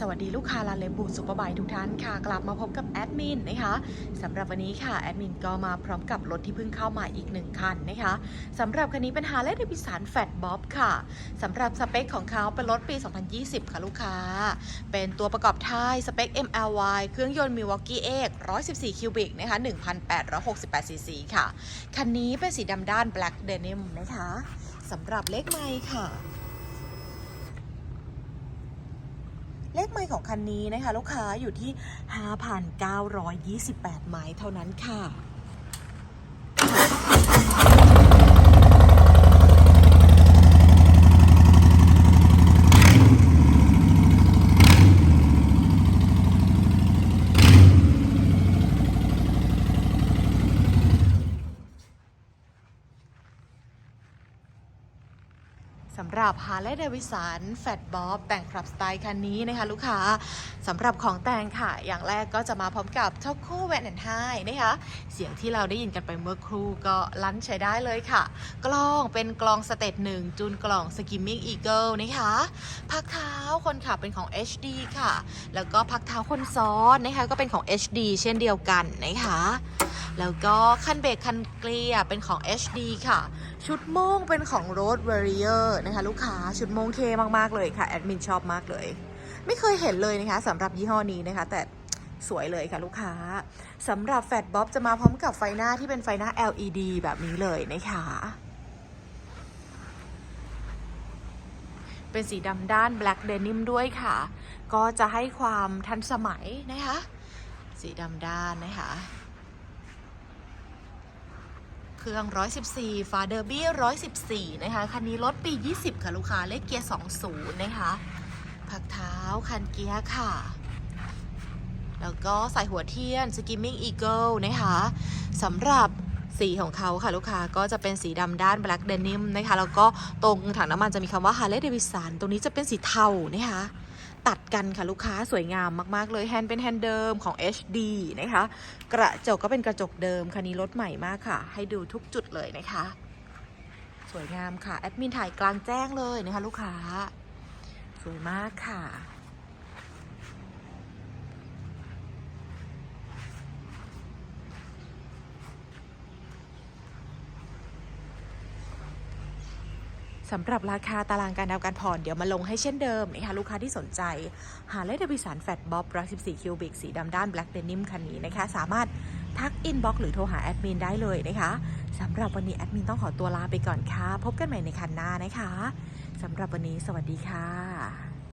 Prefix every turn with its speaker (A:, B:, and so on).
A: สวัสดีลูกค้าร้านเลบูซุปบค์ทุกท่านค่ะ กลับมาพบกับแอดมินนะคะสำหรับวันนี้ค่ะ แอดมินก็มาพร้อมกับรถที่เพิ่งเข้ามาอีกหนึ่งคันนะคะสำหรับคันนี้เป็นฮาร์เลย์เดวิสันแฟตบ๊อบค่ะสำหรับสเปคของเขาเป็นรถปี 2020 ค่ะลูกค้า เป็นตัวประกอบท้ายสเปค MLY เครื่องยนต์ Milwaukee X 114 คิวบิกนะคะ1,868ซีซีค่ะ คันนี้เป็นสีดำด้าน Black Denim นะคะสำหรับเลขไมค์ค่ะ เลขไมล์ของคันนี้นะคะ ลูกค้าอยู่ที่ 5,928 ไม้เท่านั้นค่ะ สำหรับ Harley Davidson Fat Bob แต่งคลับสไตล์คันนี้นะคะ ลูกค้าสำหรับของแต่งค่ะ อย่างแรกก็จะมาพร้อมกับ t o c o v a n and High นะคะ เสียงที่เราได้ยินกันไปเมื่อครู่ก็ลั่นใช้ได้เลยค่ะ กล้องเป็นกล้องสเตตหนึ่งจูนกล่อง Skimming Eagle นะคะพักเท้าคนขับเป็นของ HD ค่ะ แล้วก็พักเท้าคนซ้อนนะคะก็เป็นของ HD เช่นเดียวกันนะคะ แล้วก็คันเบรกคันเกลียร์เป็นของ HD ค่ะ ชุดโม่งเป็นของ Road Warrior นะคะลูกค้าชุดโม่งเทมากๆเลยค่ะ แอดมินชอบมากเลย ไม่เคยเห็นเลยนะคะสำหรับยี่ห้อนี้นะคะ แต่สวยเลยค่ะลูกค้าสำหรับแฟตบ๊อบจะมาพร้อมกับไฟหน้าที่เป็นไฟหน้า LED แบบนี้เลยนะคะ เป็นสีดำด้าน Black Denim ด้วยค่ะ ก็จะให้ความทันสมัยนะคะ สีดำด้านนะคะ เครื่อง 114ฟาเดอร์บี้ 114 นะคะ คันนี้รถปี 20 ค่ะ ลูกค้า เลขเกียร์ 20 นะคะพักเท้า คันเกียร์ค่ะ แล้วก็ใส่หัวเทียน Skimming Eagle นะคะสำหรับสีของเขาค่ะ ลูกค้าก็จะเป็นสีดำด้าน Black Denim นะคะ แล้วก็ตรงถังน้ำมันจะมีคำว่า Harley Davidson ตรงนี้จะเป็นสีเทานะคะ ตัดกันค่ะลูกค้าสวยงามมากๆเลยแฮนด์เป็นแฮนด์เดิมของ HD นะคะ กระจกก็เป็นกระจกเดิมคันนี้รถใหม่มากค่ะ ให้ดูทุกจุดเลยนะคะ สวยงามค่ะแอดมินถ่ายกลางแจ้งเลยนะคะ ลูกค้า สวยมากค่ะ สำหรับราคาตารางการดาวน์การผ่อนเดี๋ยวมาลงให้เช่นเดิมนะคะลูกค้าที่สนใจ หาเลดบิสันแฟตบ๊อบ114คิวบิกสีดำด้านแบล็กเดนิมคันนี้นะคะ สามารถทักอินบ็อกหรือโทรหาแอดมินได้เลยนะคะสำหรับวันนี้แอดมินต้องขอตัวลาไปก่อนค่ะ พบกันใหม่ในคันหน้านะคะสำหรับวันนี้สวัสดีค่ะ